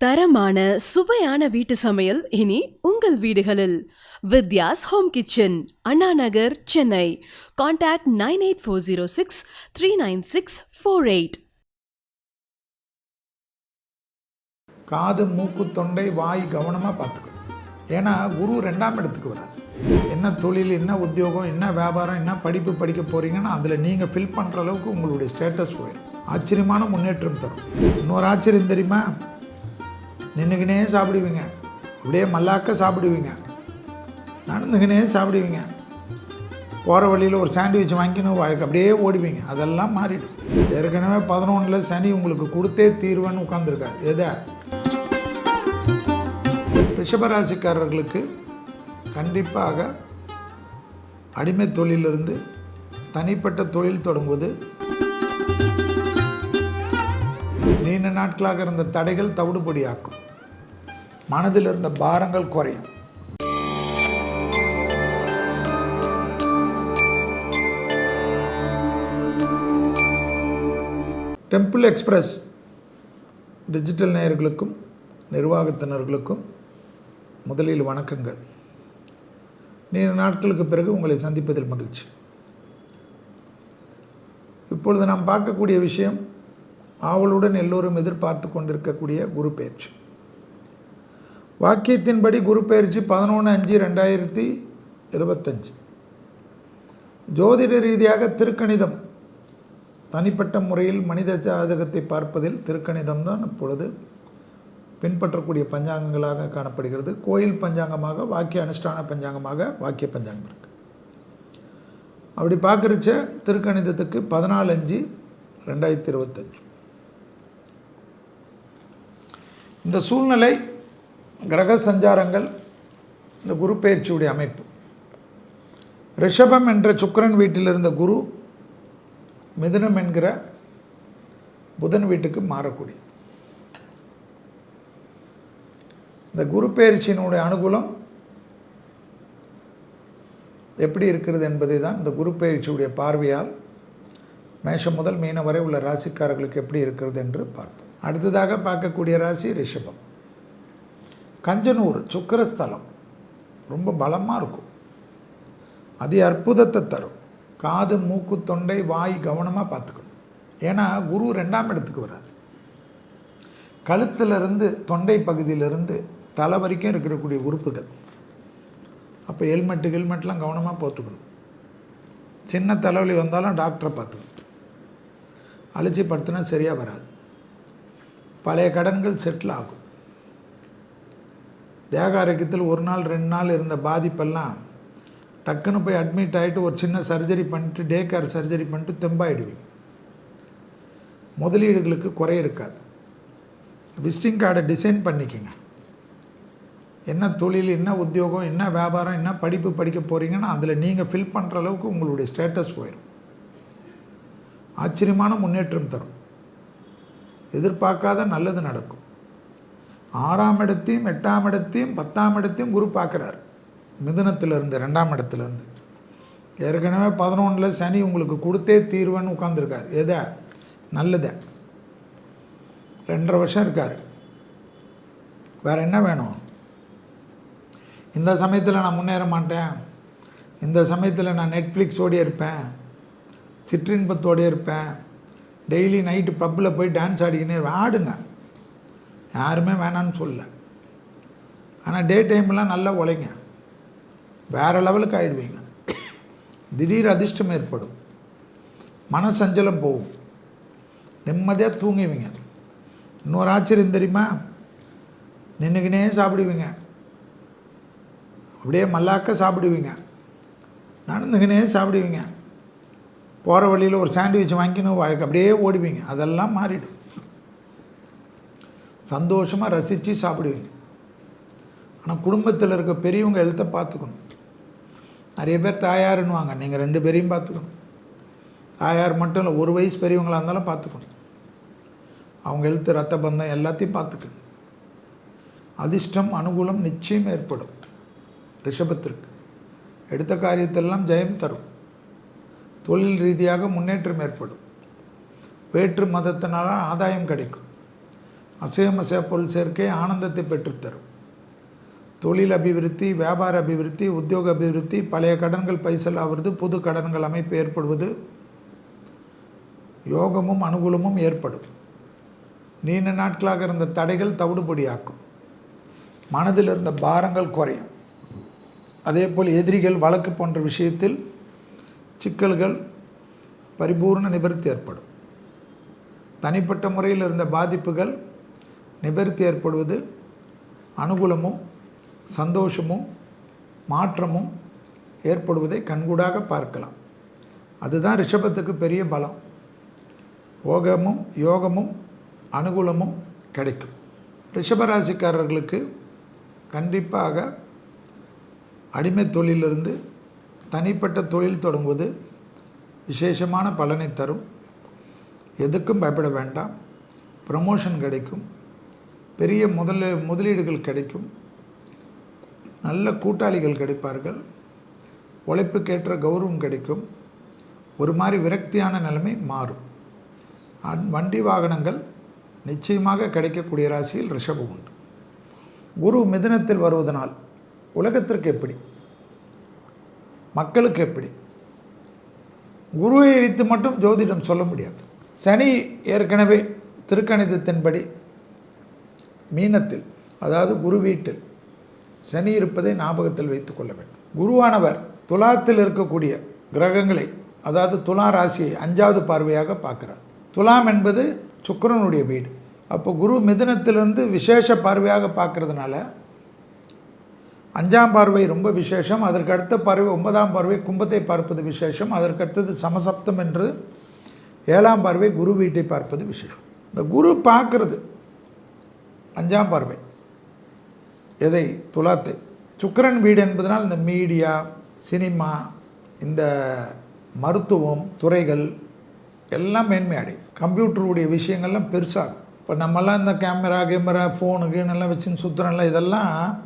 தரமான சுவையான வீட்டு சமையல் இனி உங்கள் வீடுகளில். Vidya's home kitchen Anna Nagar Chennai. Contact nine eight four zero six three nine six four eight. காது மூக்கு தொண்டை வாய் கவனமாக பார்த்துக்கணும். ஏன்னா குரு ரெண்டாம் இடத்துக்கு வராது என்ன தொழில் என்ன உத்தியோகம் என்ன வியாபாரம் என்ன படிப்பு படிக்க போகிறீங்கன்னா அதில் நீங்கள் ஃபில் பண்ணுற அளவுக்கு உங்களுடைய ஸ்டேட்டஸ் போயிடும் ஆச்சரியமான முன்னேற்றம் தரும். இன்னொரு ஆச்சரியம் தெரியுமா? நின்றுக்கினே சாப்பிடுவீங்க. அப்படியே மல்லாக்க சாப்பிடுவீங்க. நடந்துக்கினே சாப்பிடுவீங்க. போகிற வழியில் ஒரு சாண்ட்விச் வாங்கிக்கணும் வாழ்க்கை அப்படியே ஓடுவீங்க அதெல்லாம் மாறிடும். ஏற்கனவே பதினொன்றில் சனி உங்களுக்கு கொடுத்தே தீர்வுன்னு உட்காந்துருக்காரு எதை? ரிஷபராசிக்காரர்களுக்கு கண்டிப்பாக அடிமை தொழிலிருந்து தனிப்பட்ட தொழில் தொடங்குவது நீண்ட நாட்களாக இருந்த தடைகள் தவிடுபடியாக்கும். மனதில் இருந்த பாரங்கள் குறையும். டெம்பிள் எக்ஸ்பிரஸ் டிஜிட்டல் நேயர்களுக்கும் நிர்வாகத்தினர்களுக்கும் முதலில் வணக்கங்கள். நீண்ட நாட்களுக்கு பிறகு உங்களை சந்திப்பதில் மகிழ்ச்சி. இப்பொழுது நாம் பார்க்கக்கூடிய விஷயம் ஆவலுடன் எல்லோரும் எதிர்பார்த்து கொண்டிருக்கக்கூடிய குரு பயிற்சி. வாக்கியத்தின்படி குரு பயிற்சி பதினொன்று அஞ்சு ரெண்டாயிரத்தி இருபத்தஞ்சு. ஜோதிட ரீதியாக திருக்கணிதம். தனிப்பட்ட முறையில் மனித ஜாதகத்தை பார்ப்பதில் திருக்கணிதம் தான் இப்பொழுது பின்பற்றக்கூடிய பஞ்சாங்கங்களாக காணப்படுகிறது. கோயில் பஞ்சாங்கமாக வாக்கிய அனுஷ்டான பஞ்சாங்கமாக வாக்கிய பஞ்சாங்கம் இருக்குது அப்படி பார்க்குறச்ச திருக்கணிதத்துக்கு பதினாலு அஞ்சு ரெண்டாயிரத்தி இருபத்தஞ்சு. இந்த சூழ்நிலை கிரக சஞ்சாரங்கள் இந்த குரு பயிற்சியுடைய அமைப்பு. ரிஷபம் என்ற சுக்கரன் வீட்டில் இருந்த குரு மிதுனம் என்கிற புதன் வீட்டுக்கு மாறக்கூடிய இந்த குரு பயிற்சியினுடைய அனுகூலம் எப்படி இருக்கிறது என்பதை தான் இந்த குரு பயிற்சியுடைய பார்வையால் மேஷம் முதல் மீனம் வரை உள்ள ராசிக்காரர்களுக்கு எப்படி இருக்கிறது என்று பார்ப்போம். அடுத்ததாக பார்க்கக்கூடிய ராசி ரிஷபம். கஞ்சனூர் சுக்கரஸ்தலம். ரொம்ப பலமாக இருக்கும். அது அற்புதத்தை தரும். காது மூக்கு தொண்டை வாய் கவனமாக பார்த்துக்கணும். ஏன்னா குரு ரெண்டாம் இடத்துக்கு வராது கழுத்திலிருந்து தொண்டை பகுதியிலிருந்து தலை வரைக்கும் இருக்கக்கூடிய உறுப்புகள். அப்போ ஹெல்மெட்டு ஹெல்மெட்லாம் கவனமாக போட்டுக்கணும். சின்ன தலைவலி வந்தாலும் டாக்டரை பார்த்துக்கணும். அழிச்சி படுத்தினா சரியாக வராது. பழைய கடன்கள் செட்டில் ஆகும். தேக ஆரோக்கியத்தில் ஒரு நாள் ரெண்டு நாள் இருந்த பாதிப்பெல்லாம் டக்குன்னு போய் அட்மிட் ஆகிட்டு ஒரு சின்ன சர்ஜரி பண்ணிட்டு டே கேர் சர்ஜரி பண்ணிட்டு தெம்பாயிடுவீங்க. முதலீடுகளுக்கு குறை இருக்காது. விசிட்டிங் கார்டை டிசைன் பண்ணிக்கோங்க. என்ன தொழில் என்ன உத்தியோகம் என்ன வியாபாரம் என்ன படிப்பு படிக்க போகிறீங்கன்னா அதில் நீங்கள் ஃபில் பண்ணுற அளவுக்கு உங்களுடைய ஸ்டேட்டஸ் போயிடும் ஆச்சரியமான முன்னேற்றம் தரும். எதிர்பார்க்காத நல்லது நடக்கும். ஆறாம் இடத்தையும் எட்டாம் இடத்தையும் பத்தாம் இடத்தையும் குரு பார்க்குறார். மிதுனத்திலிருந்து ரெண்டாம் இடத்துலேருந்து. ஏற்கனவே பதினொன்றில் சனி உங்களுக்கு கொடுத்தே தீர்வன்னு உட்காந்துருக்கார் எதை? நல்லதை. ரெண்டரை வருஷம் இருக்கார். வேறு என்ன வேணும்? இந்த சமயத்தில் நான் முன்னேற மாட்டேன். இந்த சமயத்தில் நான் நெட்ஃப்ளிக்ஸோடய இருப்பேன். சிற்றின்பத்தோடய இருப்பேன். டெய்லி நைட்டு பப்பில் போய் டான்ஸ் ஆடிக்கினே ஆடுங்க. யாருமே வேணான்னு சொல்லலை. ஆனால் டே டைம்லாம் நல்லா உழைங்க. வேறு லெவலுக்கு ஆகிடுவீங்க திடீர் அதிர்ஷ்டம் ஏற்படும். மனசஞ்சலம் போகும். நிம்மதியாக தூங்குவீங்க. இன்னொரு ஆச்சரியம் தெரியுமா? நின்றுக்கினே சாப்பிடுவீங்க. அப்படியே மல்லாக்க சாப்பிடுவீங்க. நடந்துக்கினே சாப்பிடுவீங்க. போகிற வழியில் ஒரு சாண்ட்விச் வாங்கினு அப்படியே ஓடுவீங்க அதெல்லாம் மாறிடும். சந்தோஷமாக ரசித்து சாப்பிடுவீங்க. ஆனால் குடும்பத்தில் இருக்க பெரியவங்க எழுத்தை பார்த்துக்கணும். நிறைய பேர் தாயாருன்னுவாங்க. நீங்கள் ரெண்டு பேரையும் பார்த்துக்கணும். தாயார் மட்டும் இல்லை ஒரு வயசு பெரியவங்களாக இருந்தாலும் பார்த்துக்கணும். அவங்க எழுத்து ரத்த பந்தம் எல்லாத்தையும் பார்த்துக்கணும். அதிர்ஷ்டம் அனுகூலம் நிச்சயம் ஏற்படும். ரிஷபத்திற்கு. எடுத்த காரியத்தெல்லாம் ஜெயம் தரும். தொழில் ரீதியாக முன்னேற்றம் ஏற்படும். வேற்று மதத்தினால ஆதாயம் கிடைக்கும். அசையமசைய பொருள் சேர்க்கை ஆனந்தத்தை பெற்றுத்தரும். தொழில் அபிவிருத்தி வியாபார அபிவிருத்தி உத்தியோக அபிவிருத்தி பழைய கடன்கள் பைசல் ஆவது புது கடன்கள் அமைப்பு ஏற்படுவது யோகமும் அனுகூலமும் ஏற்படும். நீண்ட நாட்களாக இருந்த தடைகள் தவிடுபடியாக்கும். மனதில் இருந்த பாரங்கள் குறையும். அதே போல் எதிரிகள் வழக்கு போன்ற விஷயத்தில் சிக்கல்கள் பரிபூர்ண நிவர்த்தி ஏற்படும். தனிப்பட்ட முறையில் இருந்த பாதிப்புகள் நிவர்த்தி ஏற்படுவது அனுகூலமும் சந்தோஷமும் மாற்றமும் ஏற்படுவதை கண்கூடாக பார்க்கலாம். அதுதான் ரிஷபத்துக்கு பெரிய பலம். ஓகமும் யோகமும் அனுகூலமும் கிடைக்கும். ரிஷபராசிக்காரர்களுக்கு கண்டிப்பாக அடிமை தொழிலிருந்து தனிப்பட்ட தொழில் தொடங்குவது விசேஷமான பலனை தரும். எதுக்கும் பயப்பட வேண்டாம். ப்ரமோஷன் கிடைக்கும். பெரிய முதல முதலீடுகள் கிடைக்கும். நல்ல கூட்டாளிகள் கிடைப்பார்கள். உழைப்புக்கேற்ற கௌரவம் கிடைக்கும். ஒரு மாதிரி விரக்தியான நிலைமை மாறும். அன்- வண்டி வாகனங்கள் நிச்சயமாக கிடைக்கக்கூடிய ராசியில் ரிஷபம் உண்டு. குரு மிதனத்தில் வருவதனால் உலகத்திற்கு எப்படி? மக்களுக்கு எப்படி? குருவை வைத்து மட்டும் ஜோதிடம் சொல்ல முடியாது. சனி ஏற்கனவே திருக்கணிதத்தின்படி மீனத்தில் அதாவது குரு வீட்டில் சனி இருப்பதை ஞாபகத்தில் வைத்து கொள்ள வேண்டும். குருவானவர் துலாத்தில் இருக்கக்கூடிய கிரகங்களை அதாவது துலா ராசியை அஞ்சாவது பார்வையாக பார்க்கிறார். துலாம் என்பது சுக்கரனுடைய வீடு. அப்போ குரு மிதுனத்திலிருந்து விசேஷ பார்வையாக பார்க்கறதுனால அஞ்சாம் பார்வை ரொம்ப விசேஷம் அதற்கு அடுத்த பார்வை ஒன்பதாம் பார்வை கும்பத்தை பார்ப்பது விசேஷம் அதற்கு அடுத்தது சமசப்தம் என்று ஏழாம் பார்வை குரு வீட்டை பார்ப்பது விசேஷம். இந்த குரு பார்க்கறது அஞ்சாம் பார்வை. எதை? துலாத்தை. சுக்கரன் வீடு என்பதனால் இந்த மீடியா சினிமா இந்த மருத்துவம் துறைகள் எல்லாம் மேன்மை அடையும் கம்ப்யூட்டருடைய விஷயங்கள்லாம் பெருசாகும். இப்போ நம்மலாம் இந்த கேமரா கேமரா ஃபோனு கீனெல்லாம் வச்சுன்னு சுற்றுறோம்ல இதெல்லாம்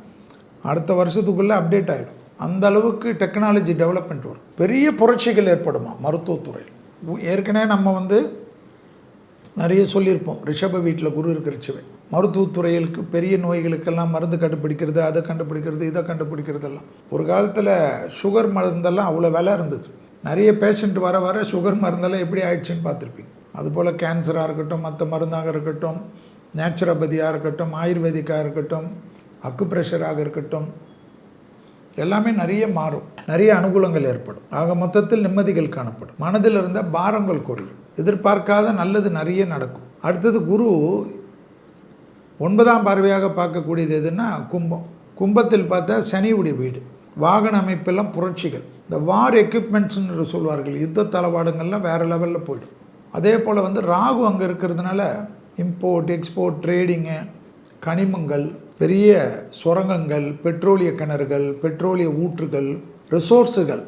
அடுத்த வருஷத்துக்குள்ளே அப்டேட் ஆகிடும் அந்த அளவுக்கு டெக்னாலஜி டெவலப்மெண்ட் வரும். பெரிய புரட்சிகள் ஏற்படுமா மருத்துவத்துறையில்? ஏற்கனவே நம்ம வந்து நிறைய சொல்லியிருப்போம். ரிஷப வீட்டில் குரு இருக்கிறச்சவே. மருத்துவத்துறைகளுக்கு பெரிய நோய்களுக்கெல்லாம் மருந்து கண்டுபிடிக்கிறது அதை கண்டுபிடிக்கிறது இதை கண்டுபிடிக்கிறதெல்லாம். ஒரு காலத்தில் சுகர் மருந்தெல்லாம் அவ்வளோ விலை இருந்தது. நிறைய பேஷண்ட் வர வர சுகர் மருந்தெல்லாம் எப்படி ஆயிடுச்சுன்னு பார்த்துருப்பீங்க. அதுபோல் கேன்சராக இருக்கட்டும் மற்ற மருந்தாக இருக்கட்டும் நேச்சுரோபதியாக இருக்கட்டும் ஆயுர்வேதிக்காக இருக்கட்டும் அக்கு ப்ரெஷராக இருக்கட்டும் எல்லாமே நிறைய மாறும். நிறைய அனுகூலங்கள் ஏற்படும். ஆக மொத்தத்தில் நிம்மதிகள் காணப்படும். மனதில் இருந்த பாரங்கள் குறையும். எதிர்பார்க்காத நல்லது நிறைய நடக்கும். அடுத்தது குரு ஒன்பதாம் பார்வையாக பார்க்கக்கூடியது எதுன்னா கும்பம். கும்பத்தில் பார்த்தா சனியுடைய வீடு வாகன அமைப்பெல்லாம் புரட்சிகள். இந்த வார் எக்யூப்மெண்ட்ஸ்னு சொல்வார்கள் யுத்த தளவாடங்கள்லாம் வேறு லெவலில் போய்டும். அதே போல் வந்து ராகு அங்கே இருக்கிறதுனால இம்போர்ட் எக்ஸ்போர்ட் ட்ரேடிங்கு கனிமங்கள் பெரிய சுரங்கங்கள் பெட்ரோலிய கிணறுகள் பெட்ரோலிய ஊற்றுகள் ரிசோர்ஸுகள்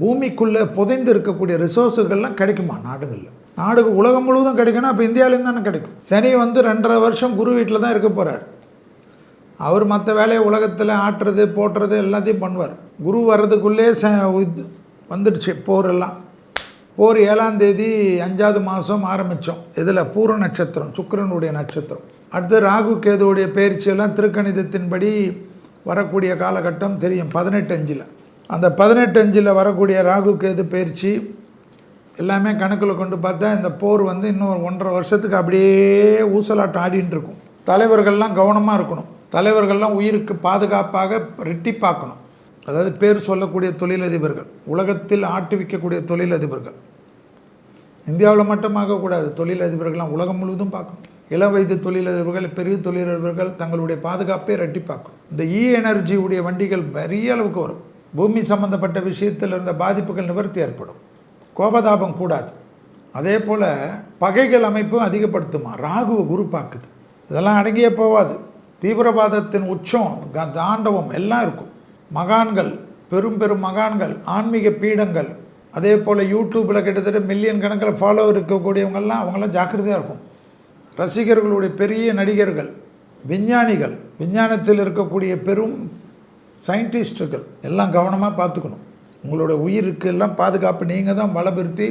பூமிக்குள்ளே புதைந்து இருக்கக்கூடிய ரிசோர்ஸுகள்லாம் கிடைக்குமா? நாடுகளில். நாடு உலகம் முழுவதும் கிடைக்கணும் அப்போ இந்தியாவிலேருந்து தானே கிடைக்கும். சனி வந்து ரெண்டரை வருஷம் குரு வீட்டில் தான் இருக்க போகிறார் அவர் மற்ற வேலையை உலகத்தில் ஆட்டுறது போட்டுறது எல்லாத்தையும் பண்ணுவார். குரு வர்றதுக்குள்ளே ச இது வந்துடுச்சு போர் எல்லாம். போர் ஏழாம் தேதி அஞ்சாவது மாதம் ஆரம்பித்தோம். இதில் பூர நட்சத்திரம் சுக்கிரனுடைய நட்சத்திரம். அடுத்து ராகு கேதுவுடைய பயிற்சியெல்லாம் திருக்கணிதத்தின்படி வரக்கூடிய காலகட்டம் தெரியும் பதினெட்டு அஞ்சில். அந்த பதினெட்டு அஞ்சில் வரக்கூடிய ராகு கேது பயிற்சி எல்லாமே கணக்கில் கொண்டு பார்த்தா இந்த போர் வந்து இன்னும் ஒன்றரை வருஷத்துக்கு அப்படியே ஊசலாட்டம் ஆடின்னு இருக்கும். தலைவர்கள்லாம் கவனமாக இருக்கணும். தலைவர்கள்லாம் உயிருக்கு பாதுகாப்பாக ரெட்டிப்பாக்கணும் அதாவது பேர் சொல்லக்கூடிய தொழிலதிபர்கள் உலகத்தில் ஆட்டுவிக்கக்கூடிய தொழிலதிபர்கள். இந்தியாவில் மட்டும் ஆகக்கூடாது. தொழிலதிபர்கள்லாம் உலகம் முழுவதும் பார்க்கணும். இளம் வயது தொழிலதிபர்கள் பெரிய தொழிலதிபர்கள் தங்களுடைய பாதுகாப்பை ரெட்டிப்பாக்கும் இந்த e இ எனர்ஜியுடைய வண்டிகள் பெரிய அளவுக்கு வரும். பூமி சம்பந்தப்பட்ட விஷயத்தில் இருந்த பாதிப்புகள் நிவர்த்தி ஏற்படும். கோபதாபம் கூடாது. அதே போல் பகைகள் அமைப்பும் அதிகப்படுத்துமா? ராகுவை குரு பார்க்குது. இதெல்லாம் அடங்கியே போகாது. தீவிரவாதத்தின் உச்சம் க- தாண்டவம் எல்லாம் இருக்கும். மகான்கள் பெரும் பெரும் மகான்கள் ஆன்மீக பீடங்கள் அதே போல் யூடியூப்பில் கிட்டத்தட்ட மில்லியன் கணக்கில் ஃபாலோவர் இருக்கக்கூடியவங்கள்லாம் அவங்களாம் ஜாக்கிரதையாக இருக்கும். ரசிகர்களுடைய பெரிய நடிகர்கள் விஞ்ஞானிகள் விஞ்ஞானத்தில் இருக்கக்கூடிய பெரும் சயின்டிஸ்ட்டுகள் எல்லாம் கவனமாக பார்த்துக்கணும். உங்களோட உயிருக்கு எல்லாம் பாதுகாப்பு நீங்கள் தான் பலப்படுத்தி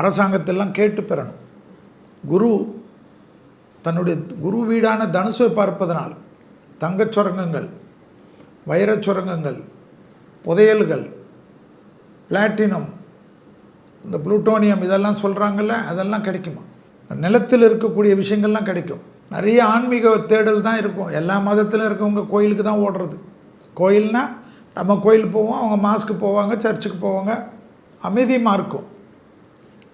அரசாங்கத்தெல்லாம் கேட்டு பெறணும். குரு தன்னுடைய குரு வீடான தனுசை பார்ப்பதனால் தங்கச் சுரங்கங்கள் வைரச் சுரங்கங்கள் புதையல்கள் பிளாட்டினம் இந்த புளூட்டோனியம் இதெல்லாம் சொல்கிறாங்கல்ல அதெல்லாம் கிடைக்குமா? நிலத்தில் இருக்கக்கூடிய விஷயங்கள்லாம் கிடைக்கும். நிறைய ஆன்மீக தேடல் தான் இருக்கும். எல்லா மதத்திலும் இருக்கவங்க கோயிலுக்கு தான் ஓடுறது. கோயில்னா நம்ம கோயிலுக்கு போவோம் அவங்க மாஸ்க்கு போவாங்க சர்ச்சுக்கு போவாங்க. அமைதியமாக இருக்கும்.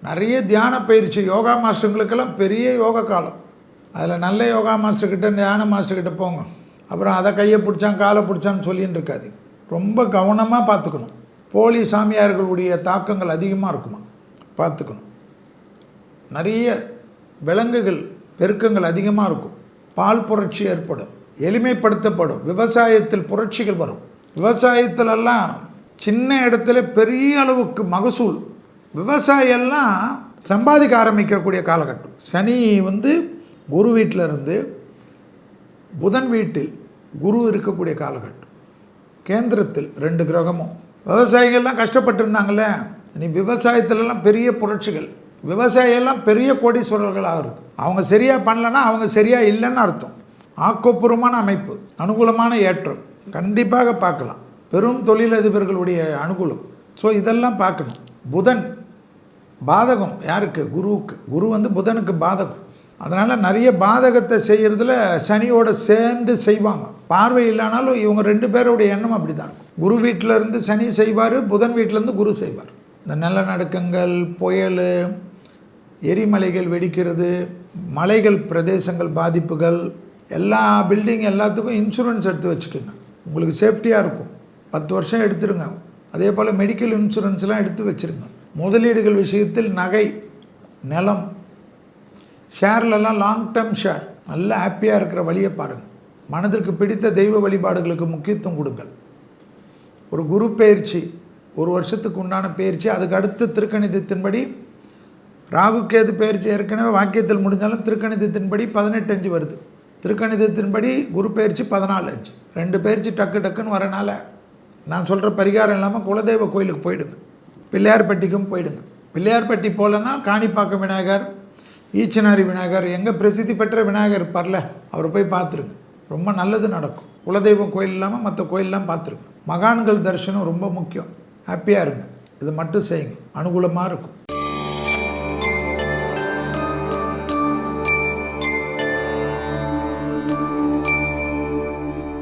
நிறைய தியான பயிற்சி யோகா மாஸ்டருங்களுக்கெல்லாம் பெரிய யோகா காலம். அதில் நல்ல யோகா மாஸ்டர்கிட்ட தியான மாஸ்டர்கிட்ட போங்க. அப்புறம் அதை கையை பிடிச்சான் காலை பிடிச்சான்னு சொல்லின்னு இருக்காது. ரொம்ப கவனமாக பார்த்துக்கணும். போலி சாமியார்களுடைய தாக்கங்கள் அதிகமாக இருக்குமா? பார்த்துக்கணும். நிறைய விலங்குகள் பெருக்கங்கள் அதிகமாக இருக்கும். பால் புரட்சி ஏற்படும். எளிமைப்படுத்தப்படும். விவசாயத்தில் புரட்சிகள் வரும். விவசாயத்திலெல்லாம் சின்ன இடத்துல பெரிய அளவுக்கு மகசூல். விவசாயெல்லாம் சம்பாதிக்க ஆரம்பிக்கக்கூடிய காலகட்டம். சனி வந்து குரு வீட்டில் இருந்து புதன் வீட்டில் குரு இருக்கக்கூடிய காலகட்டம். கேந்திரத்தில் ரெண்டு கிரகமும். விவசாயிகள்லாம் கஷ்டப்பட்டிருந்தாங்களே நீ விவசாயத்துலலாம் பெரிய புரட்சிகள். விவசாயெல்லாம் பெரிய கோடீஸ்வரர்களாக ஆகுறது அவங்க சரியாக பண்ணலன்னா அவங்க சரியாக இல்லைன்னு அர்த்தம். ஆக்கப்பூர்வமான அமைப்பு அனுகூலமான ஏற்றம். கண்டிப்பாக பார்க்கலாம். பெரும் தொழிலதிபர்களுடைய அனுகூலம். ஸோ இதெல்லாம் பார்க்கணும். புதன் பாதகம் யாருக்கு? குருவுக்கு. குரு வந்து புதனுக்கு பாதகம். அதனால் நிறைய பாதகத்தை செய்கிறதுல சனியோட சேர்ந்து செய்வாங்க. பார்வை இல்லைனாலும் இவங்க ரெண்டு பேருடைய எண்ணம் அப்படி தான் இருக்கும். குரு வீட்டில் இருந்து சனி செய்வார் புதன் வீட்டிலேருந்து குரு செய்வார். இந்த நிலநடுக்கங்கள் புயல் எரிமலைகள் வெடிக்கிறது மலைகள் பிரதேசங்கள் பாதிப்புகள் எல்லா பில்டிங் எல்லாத்துக்கும் இன்சூரன்ஸ் எடுத்து வச்சுக்கோங்க. உங்களுக்கு சேஃப்டியாக இருக்கும். பத்து வருஷம் எடுத்துருங்க. அதே போல் மெடிக்கல் இன்சூரன்ஸ்லாம் எடுத்து வச்சுருங்க. முதலீடுகள் விஷயத்தில் நகை நிலம் ஷேர்லலாம் லாங் டேர்ம் ஷேர் நல்லா ஹாப்பியாக இருக்கிற வழியை பாருங்கள் மனதிற்கு பிடித்த தெய்வ வழிபாடுகளுக்கு முக்கியத்துவம் கொடுங்கள். ஒரு குரு பயிற்சி ஒரு வருஷத்துக்கு உண்டான பயிற்சி அதுக்கு அடுத்து திருக்கணிதத்தின்படி ராகு கேது பயிற்சி ஏற்கனவே வாக்கியத்தில் முடிஞ்சாலும் திருக்கணிதத்தின்படி பதினெட்டு அஞ்சு வருது. திருக்கணிதத்தின்படி குரு பயிற்சி பதினாலு அஞ்சு. ரெண்டு பயிற்சி டக்கு டக்குன்னு வரனால நான் சொல்கிற பரிகாரம் இல்லாமல் குலதெய்வ கோயிலுக்கு போயிடுங்க. பிள்ளையார்பட்டிக்கும் போயிடுங்க. பிள்ளையார்பட்டி போகலன்னா காணிப்பாக்கம் விநாயகர் ஈச்சனாரி விநாயகர் எங்கே பிரசித்தி பெற்ற விநாயகர் இருப்பார்ல அவரை போய் பார்த்துருங்க. ரொம்ப நல்லது நடக்கும். குலதெய்வம் கோயில் இல்லாமல் மற்ற கோயிலெலாம் பார்த்துருங்க. மகான்கள் தரிசனம் ரொம்ப முக்கியம். ஹாப்பியாக இருங்க. இது மட்டும் செய்யுங்க. அனுகூலமாக இருக்கும்.